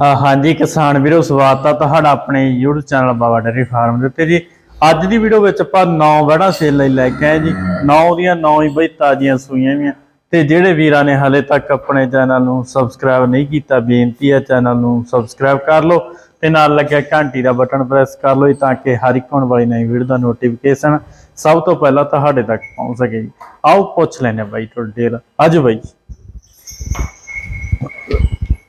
ਹਾਂਜੀ ਕਿਸਾਨ ਵੀਰੋ, ਸਵਾਗਤ ਆ ਤੁਹਾਡਾ ਆਪਣੇ YouTube channel Baba dairy farm ਦੇ ਉੱਤੇ ਜੀ। ਅੱਜ ਦੀ ਵੀਡੀਓ ਵਿੱਚ ਆਪਾਂ 9 ਵੜਾ ਸੇਲ ਲਈ ਲੈ ਕੇ ਆਏ ਜੀ। 9 ਦੀਆਂ 9 ਹੀ ਬਈ ਤਾਜ਼ੀਆਂ ਸੂਈਆਂ ਵੀਆਂ ਤੇ ਜਿਹੜੇ ਵੀਰਾਂ ਨੇ ਹਲੇ ਤੱਕ ਆਪਣੇ ਚੈਨਲ ਨੂੰ ਸਬਸਕ੍ਰਾਈਬ ਨਹੀਂ ਕੀਤਾ, ਬੇਨਤੀ ਹੈ ਚੈਨਲ ਨੂੰ ਸਬਸਕ੍ਰਾਈਬ ਕਰ ਲਓ ਤੇ ਨਾਲ ਲੱਗਿਆ ਘੰਟੀ ਦਾ ਬਟਨ ਪ੍ਰੈਸ ਕਰ ਲਓ ਜੀ ਤਾਂ ਕਿ ਹਰ ਇੱਕ ਹੋਣ ਵਾਲੀ ਨਵੀਂ ਵੀਡੀਓ ਦਾ ਨੋਟੀਫਿਕੇਸ਼ਨ ਸਭ ਤੋਂ ਪਹਿਲਾਂ ਤੁਹਾਡੇ ਤੱਕ ਪਹੁੰਚ ਸਕੇ ਜੀ। ਆਓ ਪੁੱਛ ਲੈਨੇ ਬਾਈ ਡਿਟੇਲ ਅੱਜ ਬਾਈ।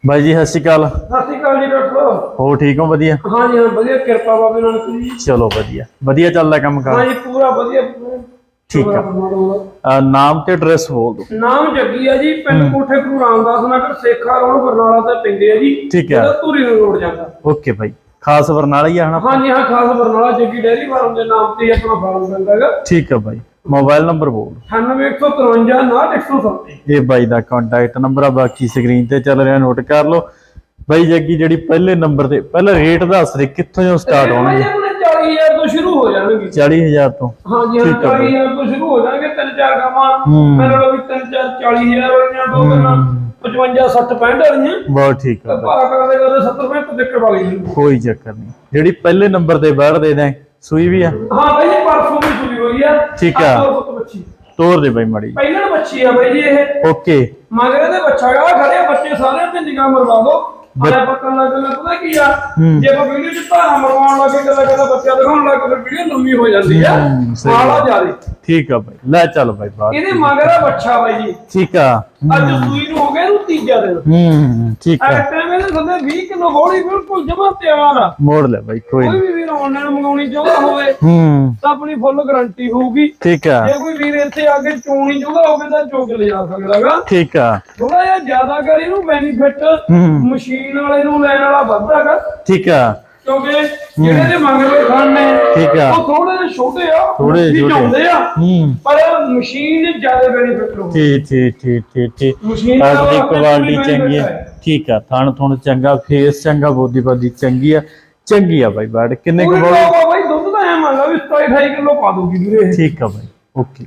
ਬਾਈ ਜੀ ਸਤਿ ਸ਼੍ਰੀ ਅਕਾਲ। ਸਤਿ ਸ਼੍ਰੀ ਅਕਾਲ ਜੀ ਡਾਕਟਰ ਸਾਹਿਬ ਹੋ ਠੀਕ ਹੋ ਵਧੀਆ? ਹਾਂ ਜੀ ਹਾਂ ਵਧੀਆ ਕਿਰਪਾ ਬਾਬੇ ਨਾਨਕ ਦੀ ਚਲੋ ਵਧੀਆ। ਵਧੀਆ ਚੱਲਦਾ ਕੰਮ ਹਾਂ ਕਰ? ਜੀ ਪੂਰਾ ਵਧੀਆ ਠੀਕ ਆ। ਨਾਮ ਤੇ ਐਡਰੈਸ ਬੋਲ ਦਿਓ। ਨਾਮ ਜੱਗੀ ਆ ਜੀ ਪਿੰਡ ਕੋਠੇ ਗੁਰੂ ਰਾਮਦਾਸ ਨਗਰ ਸੇਖਾ ਰੋਡ ਬਰਨਾਲਾ ਤੇ ਪਿੰਡੇ ਆ ਜੀ। ਠੀਕ ਹੈ ਜਿਹੜਾ ਧੂਰੀ ਰੋਡ ਜਾਂਦਾ। ਓਕੇ ਭਾਈ ਖਾਸ ਬਰਨਾਲਾ ਹੀ ਆ ਹਨਾ? ਹਾਂ ਜੀ ਹਾਂ ਖਾਸ ਬਰਨਾਲਾ ਜੱਗੀ ਡੈਰੀ ਫਾਰਮ ਦੇ ਨਾਮ ਤੇ ਹੀ ਆਪਣਾ ਫਾਰਮ ਪੈਂਦਾ ਹੈਗਾ। ਠੀਕ ਹੈ ਭਾਈ ਮੋਬਾਈਲ ਨੰਬਰ ਬੋਲ। 9153 6170 ਇਹ ਬਾਈ ਦਾ ਕੰਟੈਕਟ ਨੰਬਰ ਆ ਬਾਕੀ ਸਕਰੀਨ ਤੇ ਚੱਲ ਰਿਹਾ ਨੋਟ ਕਰ ਲਓ। ਬਾਈ ਜੱਗੀ ਜਿਹੜੀ ਪਹਿਲੇ ਨੰਬਰ ਤੇ ਪਹਿਲਾਂ ਰੇਟ ਦੱਸ ਦੇ ਕਿੱਥੋਂ ਜੋ ਸਟਾਰਟ ਹੋਣਗੇ? ਆਪਣੇ 40000 ਤੋਂ ਸ਼ੁਰੂ ਹੋ ਜਾਣਗੇ। 40000 ਤੋਂ। ਹਾਂ ਜੀ ਹਾਂ ਠੀਕ ਆ ਬਾਈ। 40000 ਤੋਂ ਸ਼ੁਰੂ ਹੋ ਜਾਣਗੇ ਤਿੰਨ ਚਾਰ ਗਾਵਾਂ। ਮੇਰੇ ਕੋਲ ਵੀ ਤਿੰਨ ਚਾਰ 40000 ਵਾਲੀਆਂ ਦੋ ਗਾਵਾਂ 55 60 65 ਵਾਲੀਆਂ। ਬਹੁਤ ਠੀਕ ਆ ਭਾਅ ਕਰਦੇ ਕਰਦੇ 70 ਰੁਪਏ ਤੋਂ ਦਿੱਕਤ ਵਾਲੀ ਜੀ ਕੋਈ ਚੱਕਰ ਨਹੀਂ। ਜਿਹੜੀ ਪਹਿਲੇ ਨੰਬਰ ਤੇ ਬਾਹਰ ਦੇ ਦੇ ਸੂਈ ਵੀ ਆ? ਹਾਂ ਬਾਈ ਜੀ ਪਰਸੋਂ ਵੀ ਸੁਣੀ ਹੋਈ ਆ ਠੀਕ ਆ। ਤੋਰ ਦੇ ਬਾਈ ਮੜੀ ਪਹਿਲਾਂ ਬੱਚੀ ਆ ਬਾਈ ਜੀ ਇਹ। ਓਕੇ। ਮਗਰ ਇਹਦੇ ਬੱਚਾ ਗਾ ਖੜੇ ਬੱਚੇ ਸਾਰਿਆਂ ਤੇ ਨਿਗਾਹ ਮਰਵਾ ਦੋ। ਆਇਆ ਪੱਕਣ ਲੱਗ ਗਿਆ ਪਤਾ ਕੀ ਆ। ਜੇ ਆਪਾਂ ਵੀਡੀਓ ਚ ਧਾਰਾ ਮਰਵਾਉਣ ਲੱਗੇ ਕਦਾ ਕਦਾ ਬੱਚਾ ਦਿਖਾਉਣ ਲੱਗ ਫਿਰ ਵੀਡੀਓ ਲੰਮੀ ਹੋ ਜਾਂਦੀ ਆ। ਗੱਲ। ਜਿਆਦੇ। ਠੀਕ ਆ ਬਾਈ। ਲੈ ਚੱਲ ਬਾਈ ਬਾਹਰ ਇਹਦੇ ਮਗਰ ਆ ਬੱਚਾ ਬਾਈ ਜੀ। ਠੀਕ ਆ। ਅੱਜ ਸੂਈ ਨੂੰ ਹੋ ਗਿਆ ਤੀਜਾ ਦਿਨ। ਹੂੰ ਠੀਕ ਆ। ਐ ਟਾਈਮ ਇਹਦੇ ਥੱਲੇ 20 ਕਿਲੋ ਹੌਲੀ ਬਿਲਕੁਲ ਜਮਾ ਤਿਆਰ ਆ। ਮੋੜ ਲੈ ਬਾਈ ਕੋਈ ਕੋਈ। ਵੀ ਵੀਰ ਆਨਲਾਈਨ ਮੰਗਾਉਣੀ ਚਾਹੁੰਦਾ ਹੋਵੇ ਹੂੰ। ਤਾਂ ਆਪਣੀ ਫੁੱਲ ਗਾਰੰਟੀ ਹੋਊਗੀ। ਠੀਕ ਆ। ਜੇ ਕੋਈ ਵੀਰ ਇੱਥੇ ਆ ਕੇ ਚੋਣੀ ਚਾਹੁੰਦਾ ਹੋਵੇ ਤਾਂ ਚੋਕ ਲੈ ਜਾ ਸਕਦਾਗਾ ਠੀਕ ਆ। ਥੋੜਾ ਜਿਹਾ ਜ਼ਿਆਦਾ ਕਰ ਇਹਨੂੰ ਬੈਨੀਫਿਟ ਹੂੰ। ਮਸ਼ੀਨ ਵਾਲੇ ਨੂੰ ਲੈਣ ਵਾਲਾ ਵੱਧਦਾਗਾ ਠੀਕ ਆ। ਕਿਉਂਕਿ ਜਿਹੜੇ ਦੇ ਮੰਗਦੇ ਖਾਣ ਨੇ ਠੀਕ ਆ। ਉਹ ਥੋੜੇ ਜਿਹੇ ਛੋਟੇ ਆ ਥੋੜ੍ਹੇ ਵੀ ਛੋਟੇ। ਚਾਹੁੰਦੇ ਆ। ਹੂੰ। ਪਰ ਮਸ਼ੀਨ ਜ਼ਿਆਦਾ ਬੈਨੀਫਿਟ ਹੋਊ ਠੀਕ ਠੀਕ ਠੀਕ ਠੀਕ ਠੀਕ। ਮਸ਼ੀਨ ਆਪਣੇ ਕੁਆਲਿਟੀ ਚੰਗੀ ਹੈ। ਠੀਕ ਆ ਥਣ ਥਣ ਚੰਗਾ ਫੇਸ ਚੰਗਾ ਬੋਦੀ ਬਾਦੀ ਚੰਗੀ ਆ ਚੰਗੀ ਆ ਬਾਈ ਬਾੜ ਕਿੰਨੇ ਕੁ ਬੋਲ ਬਾਈ ਦੁੱਧ ਤਾਂ ਐ ਮੰਗਾ ਵੀ 27 28 ਕਿਲੋ ਪਾ ਦੂਗੀ ਵੀਰੇ। ਠੀਕ ਆ ਬਾਈ ਓਕੇ।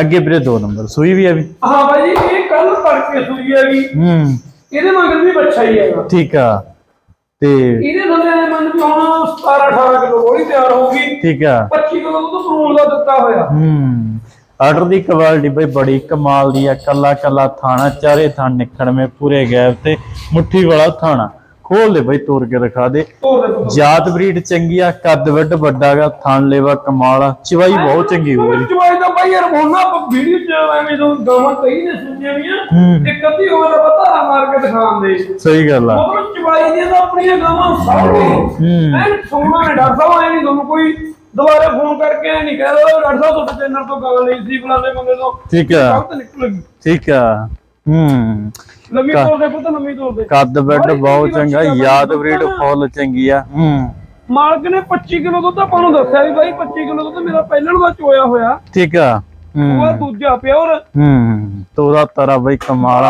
ਅੱਗੇ ਵੀਰੇ ਦੋ ਨੰਬਰ ਸੂਈ ਵੀ ਆ ਵੀ? ਹਾਂ ਬਾਈ ਜੀ ਇਹ ਕੱਲ ਤੜਕੇ ਸੂਈ ਹੈਗੀ ਹੂੰ। ਇਹਦੇ ਮਗਰ ਵੀ ਬੱਚਾ ਹੀ ਹੈਗਾ। ਠੀਕ ਆ ਤੇ ਇਹਦੇ ਥੱਲੇ ਮੰਨ ਵੀ ਹੁਣ 17 18 ਕਿਲੋ ਗੋਲੀ ਤਿਆਰ ਹੋਊਗੀ ਠੀਕ ਆ। 25 ਕਿਲੋ ਦੁੱਧ ਭਰੂਣ ਦਾ ਦਿੱਤਾ ਹੋਇਆ। ਹੂੰ। ਆਰਡਰ ਦੀ ਕੁਆਲਿਟੀ ਬਈ ਬੜੀ ਕਮਾਲ ਦੀ ਆ ਕੱਲਾ ਕੱਲਾ ਥਾਣਾ ਚਾਰੇ ਥਾਣ ਨਿਕੜਵੇਂ ਪੂਰੇ ਗੈਪ ਤੇ ਮੁੱਠੀ ਵਾਲਾ ਥਾਣਾ। ਖੋਲ ਦੇ ਬਈ ਤੋੜ ਕੇ ਦਿਖਾ ਦੇ। ਜਾਤ ਬਰੀਡ ਚੰਗੀ ਆ ਕੱਦ ਵੱਡ ਵੱਡਾਗਾ ਥਣ ਲੇਵਾ ਕਮਾਲ ਆ ਚਵਾਈ ਬਹੁਤ ਚੰਗੀ ਹੋ ਗਈ ਚਵਾਈ ਦਾ ਬਾਈ ਯਾਰ ਹੋਣਾ ਵੀਡੀਓ ਚ ਐਵੇਂ ਜੋ ਗਾਵਾਂ ਕਈ ਨੇ ਸੁਣੀਆਂ ਵੀ ਤੇ ਕਦੀ ਹੋਵੇ ਤਾਂ ਪਤਾ ਮਾਰ ਕੇ ਦਿਖਾਉਣ ਦੇ। ਸਹੀ ਗੱਲ ਆ। ਮਤਲਬ ਚਵਾਈ ਦੀਆਂ ਤਾਂ ਆਪਣੀਆਂ ਗਾਵਾਂ ਸਾਰੀਆਂ ਹੂੰ। ਐਨ ਸੋਨਾ ਨੇ ਡਾਕਟਰ ਸਾਹਿਬ ਐ ਨਹੀਂ ਤੁਹਾਨੂੰ ਕੋਈ ਦੁਬਾਰਾ ਫੋਨ ਕਰਕੇ ਐ ਨਹੀਂ ਕਹਿ ਦੋ ਡਾਕਟਰ ਸਾਹਿਬ ਤੁਹਾਡੇ ਚੈਨਲ ਤੋਂ ਗੱਲ ਲਈ ਸੀ ਫਲਾਣੇ ਬੰਦੇ ਤੋਂ। ਠੀਕ ਆ। ਠੀਕ ਆ। ਹੂੰ। ਲੰਮੀ ਤੋਰ ਦੇ ਪੁੱਤ ਲੰਮੀ ਤੋਰ ਦੇ। ਕੱਦ ਵੱਡ ਬਹੁਤ ਚੰਗਾ ਯਾਦ ਬਰੀਡ ਫੁੱਲ ਚੰਗੀ ਆ। ਹੂੰ। ਮਾਲਕ ਨੇ 25 ਕਿਲੋ ਦੁੱਧ ਆਪਾਂ ਨੂੰ ਦੱਸਿਆ ਵੀ ਬਾਈ 25 ਕਿਲੋ ਦੁੱਧ ਮੇਰਾ ਪਹਿਲਾਂ ਦਾ ਚੋਇਆ ਹੋਇਆ। ਠੀਕ ਆ। ਉਹ ਦੂਜਾ ਪਿਓਰ। ਹੂੰ। ਤੋਰਾ ਤਰਾ ਬਈ ਕਮਾਲ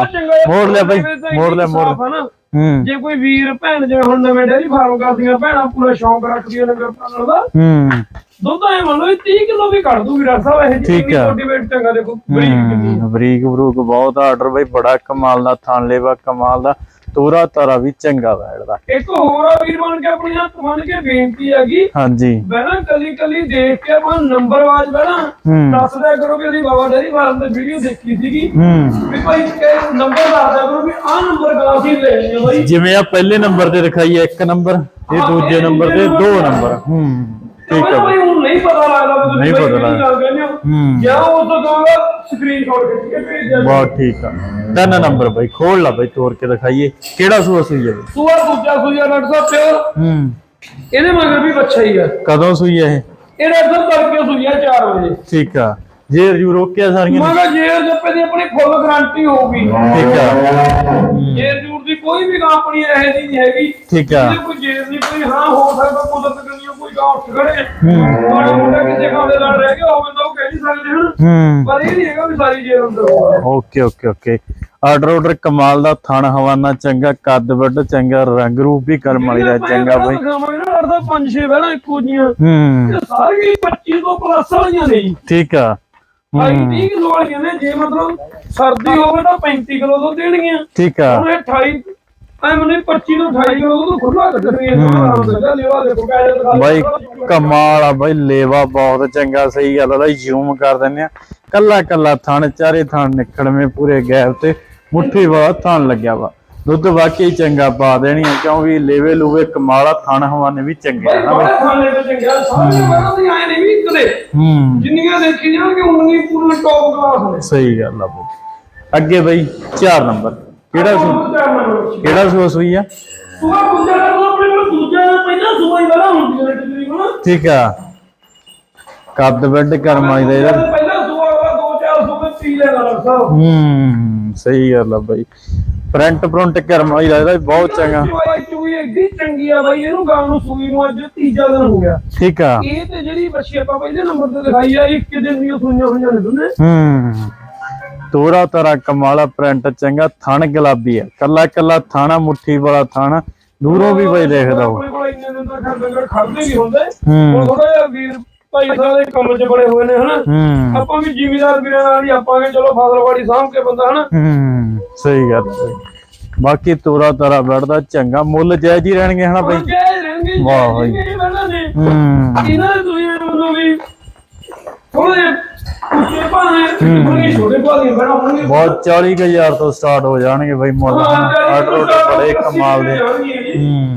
ਮੋੜ ਲਿਆ ਬਈ, ਮੋੜ ਲਿਆ, ਮੋੜ। ਜੇ ਕੋਈ ਵੀਰ ਭੈਣ ਜਿਵੇਂ ਹੁਣ ਨਵੇਂ ਡੇਰੀ ਫਾਰਮ ਕਰਦੀਆਂ ਭੈਣਾਂ ਪੂਰਾ ਸ਼ੌਂਕ ਰੱਖਦੀਆਂ ਨਗਰ ਪਾਲਣ ਦਾ। ਹੂੰ। ਦੁੱਧ ਐ ਮੰਨ ਲਓ ਵੀ 30 ਕਿਲੋ ਵੀ ਕੱਢ ਦੂਗੀ ਡਾਕਟਰ ਸਾਹਿਬ ਇਹ ਠੀਕ ਜਿੰਨੀ ਆ। ਛੋਟੀ ਵੇਟ ਚੰਗਾ ਦੇਖੋ ਬਰੀਕ ਬਰੀਕ ਬਰੂਕ ਬਹੁਤ ਆਰਡਰ ਬਈ ਬੜਾ ਕਮਾਲ ਦਾ ਥਾਂ ਲੇਵਾ ਕਮਾਲ ਦਾ। ਤੋਰਾ ਤਰਾ ਵੀ ਚੰਗਾ ਬੈਠਦਾ। ਇੱਕ ਹੋਰ ਆ ਵੀਰ ਬਣ ਕੇ ਆਪਣੀ ਹੱਥ ਬਣ ਕੇ ਬੇਨਤੀ ਹੈਗੀ। ਹਾਂਜੀ। ਬਹਿਣਾ ਕਲੀ ਕਲੀ ਦੇਖ ਕੇ ਆਪਾਂ ਨੰਬਰ ਆਵਾਜ਼ ਬਹਿਣਾ। ਹੂੰ। ਦੱਸ ਦਿਆ ਕਰੋ ਕਿ ਅਸੀਂ ਬਾਬਾ ਡੇਰੀ ਫਾਰਮ ਤੇ ਵੀਡੀਓ ਦੇਖੀ ਸੀਗੀ। ਹੂੰ। ਵੀ ਭਾਈ ਕਿ ਨੰਬਰ ਦੱਸ ਦਿਆ ਕਰੋ ਵੀ ਆਹ ਨੰਬਰ ਗਾਸੀ ਲੈਣੀ ਆ ਬਾਈ। ਜਿਵੇਂ ਆ ਪਹਿਲੇ ਨੰਬਰ ਤੇ ਦਿਖਾਈ ਇੱਕ ਨੰਬਰ ਇਹ ਹਾਂ, ਦੂਜੇ ਨੰਬਰ ਤੇ ਦੋ ਨੰਬਰ। ਹੂੰ। ਠੀਕ ਹੈ ਨਹੀਂ ਪਤਾ ਲੱਗਦਾ ਵੀ ਨਹੀਂ ਪਤਾ ਗੱਲ ਕਹਿੰਦੇ ਹੋ। ਹੂੰ। ਜਾਂ ਉਸ ਤੋਂ ਕਹਾਂਗਾ ਸਕਰੀਨਸ਼ਾਟ ਖਿੱਚ ਕੇ ਭੇਜ ਦਿਆ ਬਹੁਤ ਠੀਕ ਆ। ਤਿੰਨ ਨੰਬਰ ਬਈ ਖੋਲ ਲਾ ਬਈ ਤੋੜ ਕੇ ਦਿਖਾਈਏ। ਕਿਹੜਾ ਸੂਆ ਸੂਈ ਹੈ ਬਈ? ਸੂਆ ਦੂਜਾ ਸੂਆ ਡਾਕਟਰ ਸਾਹਿਬ ਪਿਓ। ਹੂੰ। ਇਹਦੇ ਮਗਰ ਵੀ ਬੱਚਾ ਹੀ ਆ। ਕਦੋਂ ਸੂਈ ਹੈ ਇਹ? ਇਹ ਡਾਕਟਰ ਸਾਹਿਬ ਤੜਕੇ ਸੂਈਆ 4 ਵਜੇ। ਠੀਕ ਆ। ਜੇ ਰਿਵਿਊ ਰੋਕਿਆ ਸਾਰੀਆਂ? ਮਗਰ ਜੇਰ ਜੱਪੇ ਦੀ ਆਪਣੀ ਫੁੱਲ ਗਾਰੰਟੀ ਹੋਊਗੀ। ਠੀਕ ਆ। ਹੂੰ, ਜੇਰ ਜੂਰ ਦੀ ਕੋਈ ਵੀ ਕੰਪਨੀ ਇਹੋ ਜਿਹੀ ਨਹੀਂ ਹੈਗੀ। ਠੀਕ ਆ। ਜਿਹਦੇ ਕੋਈ ਜੇਰ ਨਹੀਂ ਕੋਈ ਹਾਂ ਹੋ ਸਕਦਾ ਕੁਦਰਤ ਕਰੀਓ ਕੋਈ ਗਾਂ ਉੱਠ ਖੜੇ ਮਾੜਾ ਮੋਟਾ ਕਿਸੇ ਖਾਂਦੇ ਨਾਲ ਰਹਿ ਗਿਆ ਹੋਵੇ ਤਾਂ ਉਹ ਕਹਿ ਨਹੀਂ ਸਕਦੇ ਹਨ। ਹੂੰ। ਪਰ ਇਹ ਨਹੀਂ ਹੈਗਾ ਵੀ ਸਾਰੀ ਜੇਰ ਅੰਦਰ ਹੋਵੇ okay okay okay. Order order ਕਮਾਲ ਦਾ ਥਣ ਹਵਾਨਾ ਚੰਗਾ ਕੱਦ ਵੱਡ ਚੰਗਾ ਰੰਗ ਰੂਪ ਵੀ ਕਰਮ ਵਾਲੀ ਦਾ ਚੰਗਾ ਬਈ। ਖਾਵਾਂਗੇ ਨਾ ਅਰਦਾ ਪੰਜ ਛੇ ਬਹਿਣਾ ਇੱਕੋ ਜੀਆਂ ਹੂੰ। ਇਹ ਸਾਰੀਆਂ 25 ਤੋਂ ਪਲੱਸ ਵਾਲੀਆਂ ਨੇ ਜੀ। ਠੀਕ ਆ। ਭਾਈ 30 ਕਿਲੋ ਵਾਲੀਆਂ ਨੇ ਜੇ ਮਤਲਬ ਸਰਦੀ ਹੋਵੇ ਤਾਂ 35 ਕਿਲੋ ਦੁੱਧ ਦੇਣਗੀਆਂ। ਠੀਕ ਆ। ਹੁਣ ਇਹ 28 ਐ ਮੈਨੂੰ 25 ਤੋਂ 28 ਕਿਲੋ ਤੋਂ ਖੁੱਲਾ ਕੱਢਣੀ ਹੈ। ਆਰਾਮ ਨਾਲ ਲੈਵਾ ਦੇਖੋ ਕਾਇਦਾ ਦਿਖਾ ਬਾਈ ਕਮਾਲ ਆ ਬਾਈ ਲੇਵਾ ਬਹੁਤ ਚੰਗਾ ਸਹੀ ਗੱਲ ਆ ਜ਼ੂਮ ਕਰ ਦਿੰਨੇ ਆ। ਕੱਲਾ ਕੱਲਾ ਥਣ ਚਾਰੇ ਥਣ ਨਿਕੜਵੇਂ ਪੂਰੇ ਗੈਪ ਤੇ ਮੁੱਠੀ ਵਾਲਾ ਥਣ ਲੱਗਿਆ ਵਾ। ਦੁੱਧ ਵਾਕਈ ਚੰਗਾ ਪਾ ਦੇਣੀ ਆ ਕਿਉਂਕਿ ਲੇਵੇ ਲੂਵੇ ਕਮਾਲਾ ਥਣ ਹਵਾਨੇ ਵੀ ਚੰਗੇ ਆ ਹੂੰ। ਜਿੰਨੀਆਂ ਦੇਖੀ ਜਾਣਗੇ ਉਨੀ ਟੌਪ ਕਲਾਸ ਨੇ। ਸਹੀ ਗੱਲ ਆ ਬਾਈ। ਅੱਗੇ ਬਾਈ 4 ਨੰਬਰ ਕਿਹੜਾ ਸੂ ਕਿਹੜਾ ਸੂਆ ਸੂਈ ਆ? ਸੁਆ ਪੁੱਜਾ ਕਰਦਾ ਆਪਣੇ ਕੋਲ ਦੂਜਾ ਪਹਿਲਾਂ ਸੁਆ ਹੀ ਵਾਲਾ ਹੁੰਦੀ ਹੈ ਤਕਰੀਬਨ ਠੀਕ ਆ। ਕੱਦ ਵੱਡ ਕਰਮਾਈ ਦਾ ਇਹਦਾ। ਪਹਿਲਾਂ ਸੁਆ ਵਾਲਾ ਦੋ ਚਾਰ ਸੂਏ ਪੀ ਲੈਣਾ ਲੱਗਦਾ ਹੂੰ ਸਹੀ ਗੱਲ ਆ ਬਾਈ। ਫਰੰਟ ਫਰੰਟ ਕਰਮਾਈ ਦਾ ਇਹਦਾ ਵੀ ਬਹੁਤ ਚੰਗਾ। ਚੂਈ ਐਡੀ ਚੰਗੀ ਆ ਬਾਈ ਇਹਨੂੰ ਗਾਂ ਨੂੰ ਸੂਈ ਨੂੰ ਅੱਜ ਤੀਜਾ ਦਿਨ ਹੋ ਗਿਆ। ਠੀਕ ਆ। ਇਹ ਤੇ ਜਿਹੜੀ ਬੱਚੀ ਆਪਾਂ ਪਹਿਲੇ ਨੰਬਰ ਤੇ ਦਿਖਾਈ ਆ ਇੱਕ ਦਿਨ ਦੀਆਂ ਸੂਈਆਂ ਹੋਈਆਂ ਨੇ ਦੋਨੇ ਹੂੰ। ਤੋਰਾ ਤਰਾ ਕਮਾਲਾ ਪ੍ਰਿੰਟ ਚੰਗਾ ਥਣ ਗੁਲਾਬੀ ਆ ਕੱਲਾ ਕੱਲਾ ਥਾਣਾ ਮੁੱਠੀ ਵਾਲਾ ਥਾਣਾ ਦੂਰੋਂ ਵੀ ਬਈ ਦੇਖਦਾ ਉਹ ਆਪਣੇ ਕੋਲ ਇੰਨੇ ਦਿਨ ਤੱਕ ਡੰਗਰ ਖੜਦੇ ਵੀ ਹੁੰਦੇ। ਹੂੰ। ਹੁਣ ਥੋੜਾ ਜਿਹਾ ਵੀਰ ਭਾਈ ਸਾਰੇ ਕੰਮ 'ਚ ਬੜੇ ਹੋਏ ਨੇ ਹਨਾ? ਹੂੰ। ਆਪਾਂ ਵੀ ਜ਼ਿਮੀਦਾਰ ਵੀਰਾਂ ਨਾਲ ਹੀ ਆਪਾਂ ਕਿ ਚਲੋ ਫਸਲਵਾੜੀ ਸਾਂਭ ਕੇ ਬੰਦਾ ਹਨਾ? ਹੂੰ ਸਹੀ ਗੱਲ ਬਾਕੀ ਤੋਰਾ ਤਰਾ ਬੜਦਾ ਚੰਗਾ। ਮੁੱਲ ਜਾਇਜ਼ ਹੀ ਰਹਿਣਗੇ ਹਨਾ ਬਈ? ਜੈ ਰਹਿਣਗੇ ਵਾਹ ਹੂੰ ਇਹਨਾਂ ਦੇ ਨੂੰ ਵੀ ਥੋੜੇ ਉੱਚੇ ਭਾਣੇ ਬੜੇ ਛੋਟੇ ਭਾਣੇ ਬੜਾ ਹੋਣਗੇ ਬਹੁਤ 40000 ਤੋਂ ਸਟਾਰਟ ਹੋ ਜਾਣਗੇ ਬਈ ਮੁੱਲ ਆਰਡਰ ਬੜੇ ਕਮਾਲ ਦੇ। ਹੂੰ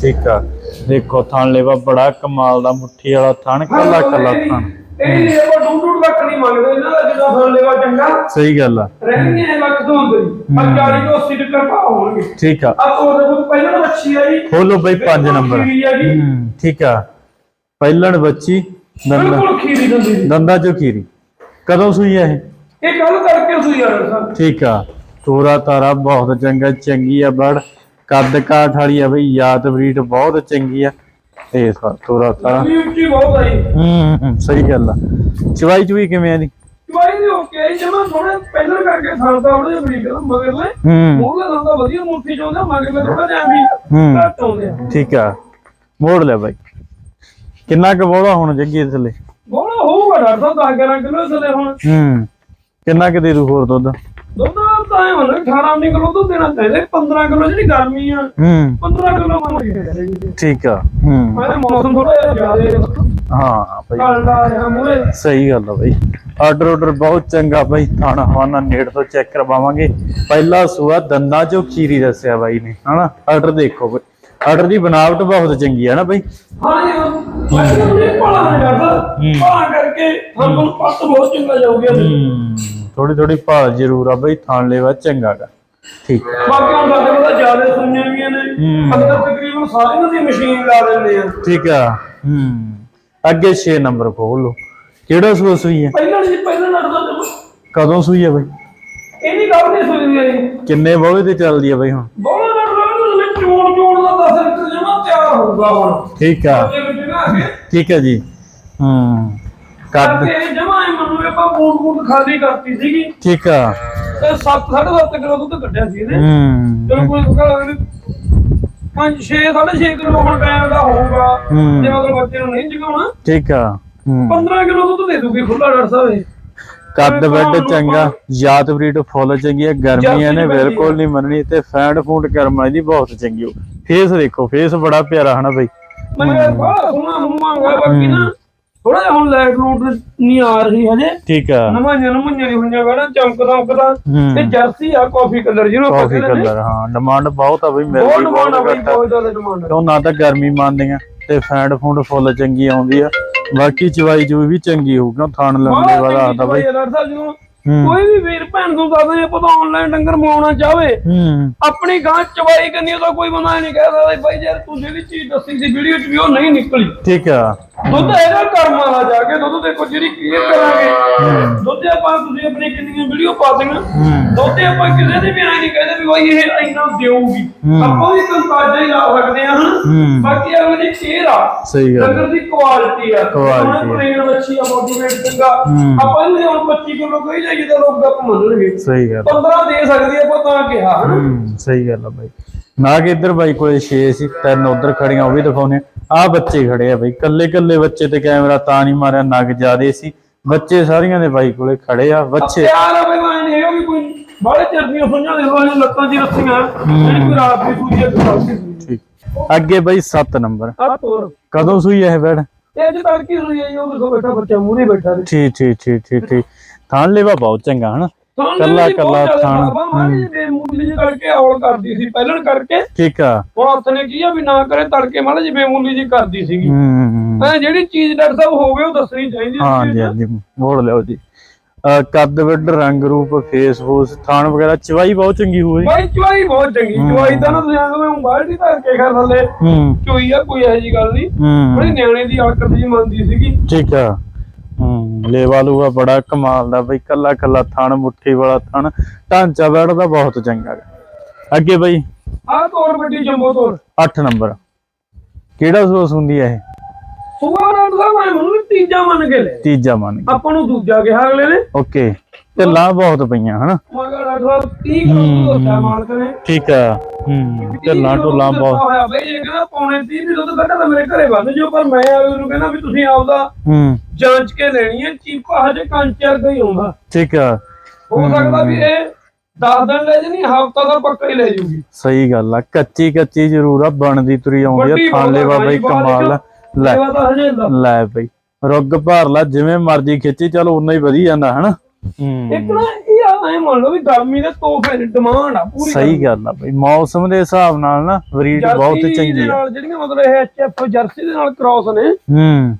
ਠੀਕ ਆ। ਦੇਖੋ ਥਣ ਲੈਵਾ ਬੜਾ ਕਮਾਲ ਦਾ ਮੁੱਠੀ ਵਾਲਾ ਥਣ ਕੱਲਾ ਕੱਲਾ ਥਣ। ਇਹ ਇਹ ਆਪਾਂ ਡੂਡ ਡੂਡ ਲੱਖ ਨਹੀਂ ਮੰਗਦੇ ਇਹਨਾਂ ਦਾ ਜਿੱਦਾਂ ਫਲ ਲੈਵਾ ਚੰਗਾ। ਸਹੀ ਗੱਲ ਆ। ਰਹਿਣਗੇ ਲੱਖ ਤੋਂ ਹੁੰਦੇ ਪਰ 40 ਤੋਂ 80 ਤੱਕ ਭਾਅ ਹੋਣਗੇ। ਠੀਕ ਆ। ਆਪ ਉਹਦੇ ਕੋਲ ਪਹਿਲਾਂ ਤਾਂ ਮੱਛੀ ਆ ਜੀ। ਖੋਲੋ ਬਈ 5 ਨੰਬਰ ਖੀਰੀ ਆ ਜੀ। ਹੂੰ ਠੀਕ ਆ। ਪਹਿਲਣ ਬੱਚੀ ਦੰਦਾ ਖੀਰੀ ਦੰਦੀ ਦੀ ਦੰਦਾ ਚੋਂ ਖੀਰੀ। ਕਦੋਂ ਸੂਈ ਆ ਇਹ? ਇਹ ਗੱਲ ਕਰਕੇ ਸੂਈ ਆ ਸਰ। ਠੀਕ ਆ। ਤੋਰਾ ਤਾਰਾ ਬਹੁਤ ਚੰਗਾ ਚੰਗੀ ਆ ਬੜ। ਕੱਦ ਕਾਠ ਵਾਲੀ ਆ ਬਈ ਯਾਦ ਬਰੀਡ ਬਹੁਤ ਚੰਗੀ ਆ। ਇਹ ਸਾ ਤੋਰਾ ਤਾਰਾ। ਵੀ ਉੱਚੀ ਬਹੁਤ ਆ ਜੀ। ਹੂੰ ਹੂੰ, ਸਹੀ ਗੱਲ ਆ। ਚਵਾਈ ਚੁਈ ਕਿਵੇਂ ਆ ਦੀ ਚਵਾਈ ਦੀ ਓਕੇ ਜਮਾ ਥੋੜੇ ਪਹਿਲਾਂ ਕਰਕੇ ਖਾਂਦਾ ਉਹਦੇ ਬੜੀ ਗੱਲ ਮਗਰ ਲੈ ਹੂੰ। ਮੂੰਹ ਦਾ ਦੰਦਾ ਵਧੀਆ ਮੁੱਠੀ ਚਾਉਂਦਾ ਮਗਰ ਲੈ ਥੋੜਾ ਜਿਹਾ ਵੀ ਹੂੰ। ਘੱਟ ਆਉਂਦੇ ਠੀਕ ਆ। ਮੋੜ ਲੈ ਬਾਈ। ਕਿੰਨਾ ਕੁ ਬੋਲਾ ਹੁਣ ਜੱਗੀ ਥੱਲੇ? ਬੋਲਾ ਹੋਊਗਾ ਡਾਕਟਰ ਸਾਹਿਬ 10 11 ਕਿਲੋ ਥਲੇ ਹੁਣ। ਹੂੰ ਕਿੰਨਾ ਕੁ ਦੇ ਦੂ ਹੋਰ ਦੁੱਧ? ਦੁੱਧ ਤਾਂ ਐ ਹੁਣ 18 19 ਕਿਲੋ ਦੁੱਧ ਦੇਣਾ ਚਾਹੀਦਾ 15 ਕਿਲੋ ਜਿਹੜੀ ਗਰਮੀ ਆ ਹੂੰ। 15 ਕਿਲੋ ਮੰਨ ਠੀਕ ਆ ਹੂੰ। ਮੈਂ ਮੌਸਮ ਥੋੜਾ ਜਿਹਾ ਜ਼ਿਆਦਾ ਹਾਂ ਮੂਰੇ ਸਹੀ ਗੱਲ ਆ ਬਈ। ਆਰਡਰ ਆਰਡਰ ਬਹੁਤ ਚੰਗਾ ਬਈ। ਥਾਣਾ ਹਵਾਨਾ ਨੇੜ ਤੋਂ ਚੈੱਕ ਕਰਵਾਵਾਂਗੇ। ਪਹਿਲਾ ਸੂਆ ਦੰਦਾਂ ਚੋਂ ਖੀਰੀ ਦੱਸਿਆ ਬਾਈ ਨੇ ਹਨਾ? ਆਰਡਰ ਦੇਖੋ ਬਈ ਆਰਡਰ ਦੀ ਬਣਾਵਟ ਬਹੁਤ ਚੰਗੀ ਆ ਨਾ ਬਈ। ਹਾਂ। ਜੀ ਮੈਂ ਇਹ ਪਾਲਾ ਨਹੀਂ ਕਰਦਾ। ਪਾਲਾ ਕਰਕੇ ਤੁਹਾਨੂੰ ਪੱਤ ਬਹੁਤ ਚੰਗਾ ਜਾਊਗਾ। ਥੋੜੀ ਥੋੜੀ ਭਾਲ ਜ਼ਰੂਰ ਆ ਬਈ ਥਾਣ ਲੈਵਾ ਚੰਗਾ ਗਾ। ਠੀਕ। ਆ। ਬਾਕੀ ਹੁਣ ਸਾਡੇ ਕੋਲ ਜ਼ਿਆਦਾ ਸੁਣੀਆਂ ਵੀ ਨੇ। ਹੂੰ। ਅੰਦਰ ਤਕਰੀਬਨ ਸਾਰੀਆਂ ਦੀ ਮਸ਼ੀਨ ਲਾ ਦਿੰਦੇ ਆ। ਠੀਕ ਆ। ਹੂੰ। ਅੱਗੇ 6 ਨੰਬਰ ਖੋਲ ਕਿਹੜਾ ਸੂਆ ਸੂਈ ਹੈ ਪਹਿਲਾਂ ਨਹੀਂ ਪਹਿਲਾਂ ਚਲੋ ਕਦੋਂ ਸੂਈ ਹੈ ਬਈ? ਇਹ ਨਹੀਂ ਗੱਲ ਨਹੀਂ ਜੀ। ਕਿੰਨੇ ਬੋਲੇ ਤੇ ਚੱਲਦੀ ਆ ਬਈ ਹੁਣ? ਹੋਊਗਾ ਹੁਣ। ਠੀਕ ਆ। ਬੱਚੇ ਵਿੱਚ ਨਾ ਆ ਕੇ ਠੀਕ ਹੈ ਜੀ। ਹੂੰ। ਕੱਦ ਕਰਕੇ ਜਮਾ ਹੀ ਮੈਨੂੰ ਆਪਾਂ ਬੂਟ ਬੂਟ ਖਾਲੀ ਕਰਤੀ ਸੀਗੀ। ਠੀਕ ਆ। ਤੇ 7 7.5 ਕਿਲੋ ਦੁੱਧ ਕੱਢਿਆ ਸੀ ਇਹਨੇ ਹੂੰ। ਚਲੋ ਕੋਈ ਗੱਲ 5 6 6.5 ਕਿਲੋ ਹੁਣ ਟਾਈਮ ਦਾ ਹੋਊਗਾ। ਹੂੰ। ਜੇ ਮਤਲਬ ਬੱਚੇ ਨੂੰ ਨਹੀਂ ਜਗਾਉਣਾ। ਠੀਕ ਆ। ਹੂੰ। 15 ਕਿਲੋ ਦੁੱਧ ਦੇ ਦੂਗੀ ਖੁੱਲਾ ਡਾਕਟਰ ਸਾਹਿਬ ਇਹ। ਕੱਦ ਵੱਡ ਚੰਗਾ ਯਾਦ ਬਰੀਡ ਫੁੱਲ ਚੰਗੀ ਹੈ ਗਰਮੀਆਂ ਨੇ ਬਿਲਕੁਲ ਨਹੀਂ ਮੰਨਣੀ ਤੇ ਫੈਂਡ ਫੂਡ ਕਰਮਾ ਇਹਦੀ ਬਹੁਤ ਚੰਗੀ ਹੋ। ਫੇਸ ਦੇਖੋ ਫੇਸ ਬੜਾ ਪਿਆਰਾ ਹਨਾ ਬਈ। ਮੈਂ ਬੜਾ ਸੋਹਣਾ ਮੰਗਾ ਬਾਕੀ ਨਾ ਥੋੜਾ ਜਿਹਾ ਹੁਣ ਲਾਈਟ ਲੂਟ ਨਹੀਂ ਆ ਰਹੀ ਹਜੇ। ਠੀਕ ਆ। ਨਮਾਈਆਂ ਨਮਾਈਆਂ ਦੀ ਹੋਈਆਂ ਵੇੜਾ ਚਮਕ ਦਮਕਦਾ ਹੂੰ। ਤੇ ਜਰਸੀ ਆ ਕਾਫੀ ਕਲਰ ਜਿਹਨੂੰ ਆਪਾਂ ਕਾਫੀ ਕਹਿੰਦੇ ਨੇ। ਕਲਰ ਹਾਂ ਡਿਮਾਂਡ ਬਹੁਤ ਆ ਬਈ ਬਹੁਤ ਮਿਲਦੀ ਡਿਮਾਂਡ ਆ ਬਹੁਤ ਬਈ ਘੱਟ ਆ। ਬਹੁਤ ਜ਼ਿਆਦਾ ਡਿਮਾਂਡ ਆ। ਕਿਉਂ ਨਾ ਤਾਂ ਗਰਮੀ ਮੰਨਦੀਆਂ ਤੇ ਫੈਂਡ ਫੂਡ ਫੁੱਲ ਚੰਗੀ ਆਉਂਦੀ ਆ। ਬਾਕੀ ਚਵਾਈ ਜੂਈ ਵੀ ਚੰਗੀ ਹੋਊ ਕਿਉਂ ਥਾਣ ਲੰਬੇ ਵਾਲਾ ਆਦਾ ਬਈ। ਡਾਕਟਰ ਸਾਹਿਬ ਹੂੰ। ਕੋਈ ਵੀ ਵੀਰ ਭੈਣ ਨੂੰ ਦੱਸਦੇ ਆਪਾਂ ਤਾਂ ਆਨਲਾਈਨ ਡੰਗਰ ਮੰਗਾਉਣਾ ਚਾਹਵੇ ਆਪਣੀ ਗਾਂ ਚਵਾਈ ਕਰਨੀ ਉਹ ਤਾਂ ਕੋਈ ਬੰਦਾ ਨਹੀਂ ਕਹਿ ਸਕਦਾ ਬਾਈ ਯਾਰ ਤੂੰ ਜਿਹੜੀ ਚੀਜ਼ ਦੱਸੀ ਸੀ ਵੀਡੀਓ 'ਚ ਵੀ ਉਹ ਨਹੀਂ ਨਿਕਲੀ। ਠੀਕ ਆ। ਦੁੱਧ ਇਹਦਾ ਕਰਮਾਂ ਦਾ ਜਾ ਕੇ ਦੁੱਧ ਦੇਖੋ ਜਿਹੜੀ ਕਲੀਅਰ ਕਰਾਂਗੇ। ਦੁੱਧ ਆਪਾਂ ਤੁਸੀਂ ਆਪਣੀ ਕਿੰਨੀਆਂ ਵੀਡੀਓ ਪਾ ਦੇਣਾ। ਦੁੱਧ ਆਪਾਂ ਕਿਸੇ ਦੇ ਵੀ ਐਂ ਨਹੀਂ ਕਹਿੰਦੇ ਵੀ ਬਾਈ ਇਹ ਇੰਨਾ ਦੇਊਗੀ। ਆਪਾਂ ਵੀ ਕੰਤਾਜਾ ਹੀ ਲਾ ਸਕਦੇ ਆ ਹਨਾ? ਹੂੰ। ਬਾਕੀ ਅਗਲੇ ਦੀ ਕੇਅਰ ਆ। ਸਹੀ ਗੱਲ। ਡੰਗਰ ਦੀ ਕੁਆਲਿਟੀ ਆ। ਆ। ਹੁਣ ਪ੍ਰੇਮ ਬੱਚੀ ਆ ਮੋਟੀਵੇਟ ਚੰਗਾ। ਆਪਾਂ ਨੂੰ ਹੁਣ 25 ਕਿਲੋ ਕੋਈ ਜਾਈਏ ਤਾਂ ਲੋਕ ਤਾਂ ਮੰਨਣਗੇ। ਸਹੀ ਗੱਲ 15 ਦੇ ਸਕਦੀ ਆ ਆਪਾਂ ਤਾਂ ਕਿਹਾ ਹਨਾ? ਹੂੰ। ਸਹੀ ਗੱਲ ਆ ਬਾਈ। ਨਾ ਕਿ ਇੱਧਰ ਬਾਈ ਕੋਲੇ 6 ਸੀ ਤਿੰਨ ਉਧਰ ਖੜੀਆਂ ਉਹ ਵੀ ਦਿਖਾਉਣੇ ਆ। ਬੱਚੇ ਖੜੇ ਆ ਬਾਈ ਕੱਲੇ ਕੱਲੇ ਬੱਚੇ ਤੇ ਕੈਮਰਾ ਤਾਂ ਨਹੀਂ ਮਾਰਿਆ ਨਗ ਜਿਆਦੇ ਸੀ। ਬੱਚੇ ਸਾਰੀਆਂ ਦੇ ਬਾਈ ਕੋਲੇ ਖੜੇ ਆ ਬੱਚੇ। ਪਿਆਰ ਆ ਬਈ ਮੈਂ ਨਹੀਂ ਹੈਗਾ ਵੀ ਕੋਈ ਬਾਹਲੇ ਚਿਰ ਦੀਆਂ ਸੁਈਆਂ ਦੇ ਵਾਲੇ ਲੱਤਾਂ 'ਚ ਹੀ। ਰੱਖੀਆਂ ਜਿਹੜੀ ਕੋਈ ਰਾਤ ਦੀ ਸੂਈ ਹੈ ਕੋਈ ਰਾਤ ਦੀ ਸੂਈ ਠੀਕ। ਅੱਗੇ ਬਾਈ 7 ਨੰਬਰ। ਕਦੋਂ ਸੂਈ ਇਹ ਬੈੜ ਇਹ ਜੇ ਤੜਕੀ ਸੂਈ ਹੈ ਉਹ ਦੇਖੋ ਬੈਠਾ ਬੱਚਾ ਮੂਹਰੇ ਬੈਠਾ ਠੀਕ ਠੀਕ ਠੀਕ ਠੀਕ ਠੀਕ। ਥਾਣ ਲੈਵਾ ਬਹੁਤ ਚੰਗਾ ਹਨਾ? ਕੱਲਾ- ਕੱਲਾ ਥਾਣ। ਮਾਰੀ ਜੇ ਬੇਮੁੱਲੀ ਕਰਕੇ ਔਲ ਕਰਦੀ ਸੀ ਪਹਿਲਣ ਕਰਕੇ। ਠੀਕ ਆ। ਹੁਣ ਹੱਥ ਨੇ ਕੀ ਆ ਵੀ ਨਾ ਕਰੇ ਤੜਕੇ ਮਾੜਾ ਜੀ ਬੇਮੁੱਲੀ ਜੀ ਕਰਦੀ ਸੀਗੀ। ਹੂੰ ਜਿਹੜੀ ਚੀਜ਼ ਡਾਕਟਰ ਸਾਹਿਬ ਹੋਵੇ ਉਹ ਦੱਸਣੀ ਚਾਹੀਦੀ ਹੈ ਹਾਂ ਜੀ ਹਾਂ ਜੀ ਮੋੜ ਲਿਓ ਜੀ। ਕੱਦ ਵੱਡ ਰੰਗ ਰੂਪ ਫੇਸ ਫੂਸ ਥਾਣ ਵਗੈਰਾ ਚਵਾਈ ਬਹੁਤ ਚੰਗੀ ਹੋਈ ਬਾਈ ਚਵਾਈ ਬਹੁਤ ਚੰਗੀ। ਚਵਾਈ ਤਾਂ ਨਾ ਤੁਸੀਂ ਆਖੋ ਮੈਂ ਬਾਲਟੀ ਧਰ ਕੇ ਖਾ ਥੱਲੇ ਹੂੰ। ਚੋਈ ਆ ਕੋਈ ਜੀ ਗੱਲ ਨਹੀਂ। ਹੂੰ। ਬੜੀ ਨਿਆਣੇ ਦੀ ਆਕੜ ਜੀ ਮੰਨਦੀ ਸੀਗੀ। ਠੀਕ ਆ। ਹੂੰ ਲੇਵਾ ਲੂਆ ਬੜਾ ਕਮਾਲ ਦਾ ਬਈ ਕੱਲਾ ਕੱਲਾ ਥਣ ਮੁੱਠੀ ਵਾਲਾ ਥਣ ਢਾਂਚਾ ਬੈਠਦਾ ਬਹੁਤ ਚੰਗਾ ਗਾ। ਅੱਗੇ ਬਈ। ਆਹ ਤੋਰ ਵੱਡੀ ਜੰਬੋ ਤੋਰ 8 ਨੰਬਰ। ਕਿਹੜਾ ਸੋਸ ਹੁੰਦੀ ਹੈ ਇਹ? ਸੁਬਾਹ ਨਾਲ ਤਾਂ ਮੈਂ ਹੁਣ ਤੀਜਾ ਮੰਨ ਕੇ ਲੈ। ਤੀਜਾ ਮੰਨ ਗਿਆ ਆਪਾਂ ਨੂੰ ਦੂਜਾ ਕਿਹਾ ਅਗਲੇ ਨੇ। ਓਕੇ ਤੇ ਲਾਂ ਬਹੁਤ ਪਈਆਂ ਹਨਾ? ਮਗਰ ਡਾਕਟਰ ਸਾਹਿਬ 30 ਕਿਲੋ ਦੁੱਧ ਦੱਸਿਆ ਮਾਲਕ ਨੇ। ਠੀਕ ਆ ਹੂੰ ਤੇ ਲਾਂ ਤੋਂ ਲਾਂ ਬਹੁਤ ਹੋਇਆ। ਬਈ ਇਹ ਕਹਿੰਦਾ ਪੌਣੇ 30 ਦੀ ਦੁੱਧ ਕੱਢਾ ਤਾਂ ਮੇਰੇ ਘਰੇ ਵੱਧ ਜਿਓ ਪਰ ਮੈਂ ਅਗਲੇ ਨੂੰ ਕਹਿੰਦਾ ਵੀ ਤੁਸੀਂ ਆਪਦਾ ਹੂੰ। ਜਾਂਚ ਕੇ ਲੈਣੀ ਹੈ ਚੀਪਾ ਹਜੇ ਕੰਚਰ ਦਾ ਹੀ ਆਉਂਦਾ। ਠੀਕ ਆ। ਹੋ ਸਕਦਾ ਵੀ ਇਹ 10 ਦਿਨ ਲੈ ਜਣੀ ਹਫਤਾ ਦਾ ਪੱਕਾ ਹੀ ਲੈ ਜੂਗੀ। ਸਹੀ ਗੱਲ ਆ ਕੱਚੀ ਕੱਚੀ ਜ਼ਰੂਰ ਆ ਬਣਦੀ ਤੁਰੀ ਆਉਂਦੀ ਆ ਥਾਲੇ ਬਾਬਾ ਬਾਹਰ ਕਮਾਲ ਆ। ਲੈ ਲਾ ਬਈ ਰੁੱਗ ਭਾਰ ਲਾ ਜਿਵੇਂ ਮਰਜ਼ੀ ਖਿੱਚੀ ਚਲ ਉਨਾ ਹੀ ਵਧੀ ਜਾਂਦਾ ਹਨਾ? ਹੂੰ। ਇੱਕ ਨਾ ਇਹ ਆ ਐ ਮੰਨ ਲਓ ਵੀ ਗਰਮੀ ਦੇ ਤੋਹਫੇ ਦੀ ਡਿਮਾਂਡ ਆ ਪੂਰੀ ਸਹੀ ਗੱਲ ਆ ਬਈ ਮੌਸਮ ਦੇ ਹਿਸਾਬ ਨਾਲ ਨਾ ਬਰੀਡ ਬਹੁਤ ਜਰਸੀ ਦੇ ਚੰਗੀ ਆ। ਨਾਲ ਜਿਹੜੀਆਂ ਮਤਲਬ ਇਹ ਐਚਐਫ ਜਰਸੀ ਦੇ ਨਾਲ ਕ੍ਰਾਸ ਨੇ ਹੂੰ।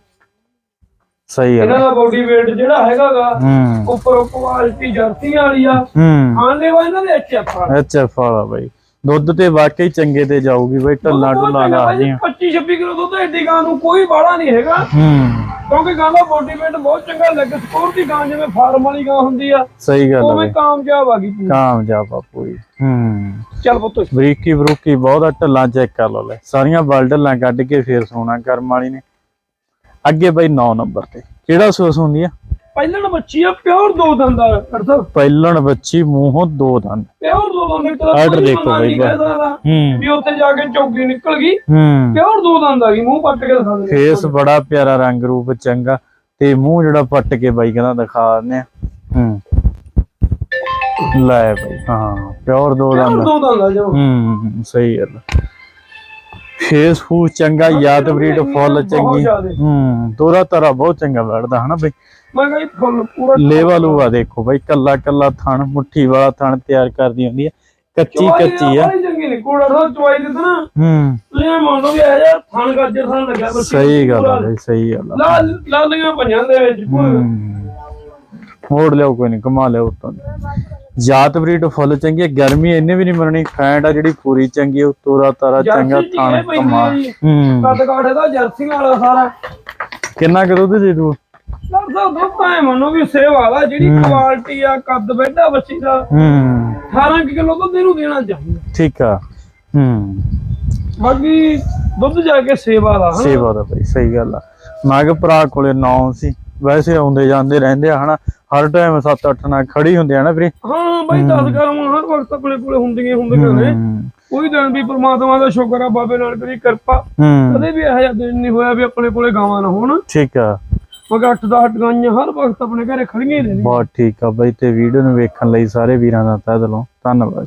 ਸਹੀ ਇਹਨਾਂ ਗੱਲ ਦਾ ਬੋਡੀ weight ਜਿਹੜਾ ਹੈਗਾਗਾ ਹੂੰ। ਉੱਪਰੋਂ ਕੁਆਲਿਟੀ ਜਰਸੀ ਵਾਲੀ ਆ। ਹੂੰ। ਖਾਣੇ ਵਾ ਇਹਨਾਂ ਦੇ ਐਚਐਫ ਆ ਵਾਲਾ। ਬਈ। ਦੁੱਧ ਤੇ ਵਾਕਈ ਚੰਗੇ ਤੇ ਜਾਊਗੀ ਬਈ ਢੱਲਾ ਢੁੱਲਾ ਨਾ ਆ ਜੀਆਂ 25 26 ਕਿਲੋ ਦੁੱਧ ਐਡੀ ਗਾਂ ਨੂੰ ਕੋਈ ਬਾੜਾ ਨਹੀਂ ਹੈਗਾ। ਹੂੰ। ਕਿਉਂਕਿ ਗਾਂ ਦਾ ਬੋਡੀ weight ਬਹੁਤ ਚੰਗਾ ਲੱਗ ਸਕੋਰ ਦੀ ਗਾਂ ਜਿਵੇਂ ਫਾਰਮ ਵਾਲੀ ਗਾਂ ਹੁੰਦੀ ਆ ਸਹੀ ਗੱਲ ਆ ਉਵੇਂ ਬਈ। ਕਾਮਯਾਬ ਆ ਗਈ ਪੂਰੀ। ਕਾਮਯਾਬ ਬਾਪੂ ਜੀ ਹੂੰ। ਚੱਲ ਪੁੱਤ। ਬਰੀਕੀ ਬਰੂਕੀ ਬਹੁਤ ਆ ਢੱਲਾਂ ਚੈੱਕ ਕਰ ਲਓ ਲੈ। ਸਾਰੀਆਂ ਬਲ ਢੱਲਾਂ ਕੱਢ ਕੇ ਫੇਰ ਸੋਨਾ ਕਰਮ ਵਾਲੀ ਨੇ। ਅੱਗੇ ਬਈ 9 ਨੰਬਰ ਤੇ। ਕਿਹੜਾ ਸੋਸ ਹੁੰਦੀ ਆ? ਪਹਿਲਣ ਬੱਚੀ ਆ ਪਿਓਰ ਦੋ ਦੰਦ ਆ ਅਰਥ ਪਹਿਲਣ ਬੱਚੀ ਮੂੰਹੋਂ ਦੋ ਦੰਦ। ਪਿਓਰ ਦੋ ਦੰਦ ਆਰਡਰ ਦੇਖੋ ਬਈ ਹੂੰ। ਵੀ ਉੱਥੇ ਜਾ ਕੇ ਚੌਕੀ ਨਿਕਲ ਗਈ। ਹੂੰ। ਪਿਓਰ ਦੋ ਦੰਦ ਆ ਗਈ ਮੂੰਹ ਪੱਟ ਕੇ ਦਿਖਾ ਦੇ ਫੇਸ ਬੜਾ ਪਿਆਰਾ ਰੰਗ ਰੂਪ ਚੰਗਾ। ਤੇ ਮੂੰਹ ਜਿਹੜਾ ਪੱਟ ਕੇ ਬਾਈ ਕਹਿੰਦਾ ਦਿਖਾ ਦਿੰਦੇ ਆ। ਹੂੰ। ਲੈ ਬਈ ਹਾਂ ਪਿਓਰ ਦੋ ਦੰਦ। ਦੋ ਦੰਦ ਆ ਜੋ। ਹੂੰ ਸਹੀ ਗੱਲ ਫੇਸ ਫੂਸ ਚੰਗਾ ਯਾਦ ਬਰੀਡ ਫੁੱਲ ਚੰਗੀ। ਹੂੰ ਤੋਰਾ ਤਰਾ ਬਹੁਤ ਚੰਗਾ ਬੈਠਦਾ ਹਨਾ ਬਈ? ਮੈਂ ਕਿਹਾ ਜੀ ਫੁੱਲ ਪੂਰਾ ਲੇਵਾ ਲੂਆ ਦੇਖੋ ਬਈ ਕੱਲਾ ਕੱਲਾ ਥਣ ਮੁੱਠੀ ਵਾਲਾ ਥਣ ਤਿਆਰ ਕਰਦੀ ਹੁੰਦੀ ਹੈ ਕੱਚੀ ਕੱਚੀ ਆ। ਕੋੜਾ ਨਾ। ਹੂੰ। ਮੰਨ ਵੀ ਥਣ ਗਾਜਰ ਥਣ ਸਹੀ ਗੱਲ ਬਈ ਸਹੀ ਗੱਲ ਲਾਲ ਲਾਲੀਆਂ ਪੰਜਾਂ ਦੇ ਵਿੱਚ ਹੂੰ। ਮੋੜ ਲਿਓ ਕੋਈ ਨਹੀਂ ਕਮਾ ਲਿਓ ਉਤੋਂ। ਜਾਤ ਬਰੀਡ ਫੁੱਲ ਚੰਗੀ ਹੈ ਗਰਮੀ ਇੰਨੇ ਵੀ ਨਹੀਂ ਮਰਨੀ ਫੈਂਟ ਆ ਜਿਹੜੀ ਪੂਰੀ ਚੰਗੀ ਹੈ ਤੋਰਾ ਤਾਰਾ ਚੰਗਾ ਥਣ ਇਹ ਪੈਂਦੀ ਕਮਾ। ਆ ਜੀ। ਹੂੰ। ਕੱਦ ਕਾਠੇ ਜਰਸੀ ਵਾਲਾ ਸਾਰਾ। ਕਿੰਨਾ ਕੁ ਦੁੱਧ ਦੇ ਦੂ ਲੱਗ ਸਕਦਾ ਤਾਂ ਮੰਨੋ ਵੀ ਸੇਵ ਵਾਲਾ ਜਿਹੜੀ ਕੁਆਲਿਟੀ ਆ ਕੱਦ ਬੈਠਾ ਬੱਚੀ ਦਾ। ਹੂੰ। 18 ਕੁ ਕਿਲੋ ਦੁੱਧ ਇਹਨੂੰ ਦੇਣਾ ਚਾਹੀਦਾ। ਠੀਕ ਆ। ਹੂੰ। ਬਾਕੀ ਦੁੱਧ ਜਾ ਕੇ ਸੇਵਾ ਦਾ ਸੇਵਾ ਦਾ ਬਈ ਸਹੀ ਗੱਲ ਆ। ਨਾਗ ਭਰਾ ਕੋਲੇ 9 ਸੀ। ਵੈਸੇ ਆਉਂਦੇ ਜਾਂਦੇ ਰਹਿੰਦੇ ਆ ਹਨਾ? ਹਰ ਟਾਈਮ 7-8 ਨਾਲ ਖੜੀ ਹੁੰਦੇ ਆ ਨਾ ਵੀਰੇ। ਹਾਂ ਬਾਈ 10 ਕਰਮ ਹਰ ਵਕਤ ਆਪਣੇ ਕੋਲੇ ਹੁੰਦੀਆਂ ਹੁੰਦੀਆਂ ਨੇ। ਕੋਈ ਦਿਨ ਵੀ ਪ੍ਰਮਾਤਮਾ ਦਾ ਸ਼ੁਕਰ ਆ ਬਾਬੇ ਨਾਨਕ ਦੀ ਕਿਰਪਾ। ਕਦੇ ਵੀ ਇਹੋ ਜਿਹਾ ਦਿਨ ਨਹੀਂ ਹੋਇਆ ਵੀ ਆਪਣੇ ਕੋਲੇ ਗਾਵਾਂ ਨਾ ਹੋਣ। ਠੀਕ ਆ। ਮਗਰ 8-10 ਗਾਈਆਂ ਹਰ ਵਕਤ ਆਪਣੇ ਘਰੇ ਖੜੀਆਂ ਹੀ ਰਹਿੰਦੀਆਂ। ਬਹੁਤ ਠੀਕ ਆ ਬਈ ਤੇ ਵੀਡੀਓ ਨੂੰ ਵੇਖਣ ਲਈ ਸਾਰੇ ਵੀਰਾਂ ਦਾ ਤਹਿ ਦਿਲੋਂ ਧੰਨਵਾਦ